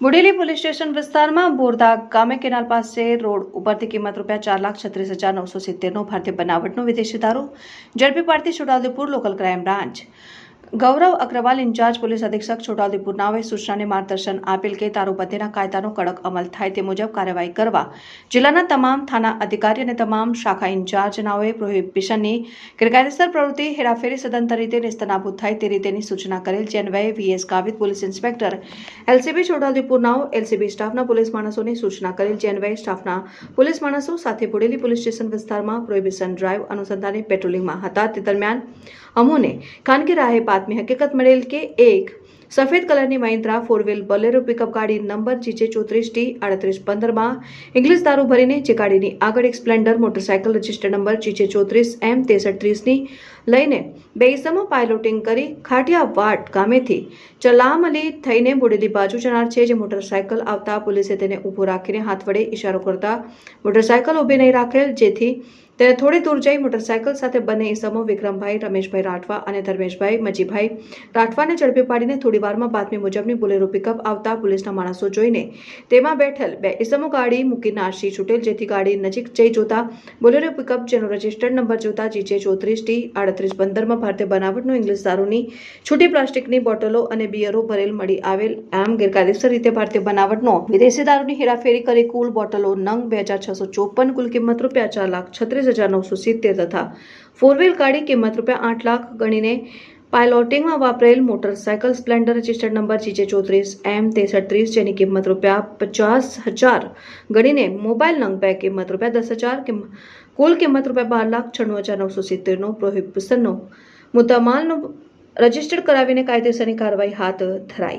Bodeli police station વિસ્તારમાં બોરદા ગામે canal પાસે રોડ ઉપરથી કિંમત રૂપિયા ચાર લાખ છત્રીસ હજાર નવસો સિત્તેરનો ભારતીય બનાવટનો વિદેશી દારૂ ઝડપી પાડતી Chhotaudepur local crime branch Gaurav Agrawal in-charge police અધિક્ષક છોટાઉદેપુર નાઓએ સૂચનાને માર્ગદર્શન આપેલ કે દારૂબંધીના કાયદાનો કડક અમલ થાય તે મુજબ કાર્યવાહી કરવા જિલ્લાના તમામ થાના અધિકારી અને તમામ શાખા ઇન્ચાર્જ નાઓએ પ્રોહિબિશનની ગેરકાયદેસર પ્રવૃત્તિ, હેરાફેરી સદંતર રીતે નિસ્તનાબૂદ થાય તે રીતેની સૂચના કરેલ જે અન્વયે VS Gavit police inspector, LCB Chhotaudepur નાઓ LCB સ્ટાફના પોલીસ માણસોની સૂચના કરેલ જે અન્વયે સ્ટાફના પોલીસ માણસો સાથે બુડેલી પોલીસ સ્ટેશન વિસ્તારમાં પ્રોહિબિશન ડ્રાઈવ અનુસંધાને પેટ્રોલિંગમાં હતા. તે દરમિયાન અમોને ખાનગી રાહે બાતમી હકીકત મળેલ કે એક. સફેદ કલરની Mahindra four wheel Bolero pickup ગાડી નંબર જીજે ચોત્રીસ ટી આડત્રીસ પંદરમાં. ઇંગ્લિશ દારૂ ભરીને જે ગાડીની આગળ એક Splendor motorcycle register number GJ ચોત્રીસ એમ ત્રેસઠ ત્રીસની લઈને બે ઇસમો પાયલોટિંગ કરી ખાટિયાવાડ ગામેથી ચલામલી થઈને બુડેલી બાજુ જનાર છે જે મોટરસાયકલ આવતા પોલીસે તેને ઊભો રાખીને હાથ વડે ઇશારો કરતા મોટરસાયકલ ઊભી નહીં રાખેલ, જેથી તેને થોડી દૂર જઈ મોટરસાયકલ સાથે બંને ઇસમો વિક્રમભાઈ, રમેશભાઈ રાઠવા અને ધર્મેશભાઈ મજીભાઈ રાઠવાને ઝડપી પાડીને થોડી વારમાં બાતમી મુજબની બોલેરો પિકઅપ આવતા પોલીસના માણસો જોઈને તેમાં બેઠેલ બે ઇસમો ગાડી મૂકી નાસી છૂટેલ, જેથી ગાડી નજીક જઈ જોતા બોલેરો પિકઅપ, જેનો રજિસ્ટર્ડ નંબર જોતા જીજે ચોત્રીસ ટી આડત્રીસ પંદરમાં ભારતીય બનાવટનો ઇંગ્લિશ દારૂની છૂટી પ્લાસ્ટિકની બોટલો અને બિયરો ભરેલ મળી આવેલ. આમ ગેરકાયદેસર રીતે ભારતીય બનાવટનો વિદેશી દારૂની હેરાફેરી કરી કુલ બોટલો નંગ બે હજાર છસો ચોપન, કુલ કિંમત રૂપિયા ચાર લાખ હજાર તથા ફોર વ્હીલ ગાડી કિંમત રૂપિયા આઠ લાખ ગણીને પાયલોટિંગમાં વાપરેલ motorcycle Splendor registered number GJ ચોત્રીસ એમ ત્રેસઠ ત્રીસ જેની કિંમત રૂપિયા પચાસ હજાર ગણીને મોબાઈલ નંગ કિંમત રૂપિયા દસ હજાર કુલ કિંમત રૂપિયા બાર લાખ છન્નું હજાર નવસો સિત્તેરનો પ્રોહિબિશનનો મુદ્દામાલનો રજિસ્ટર્ડ કરાવીને કાયદેસરની કાર્યવાહી હાથ ધરાઈ.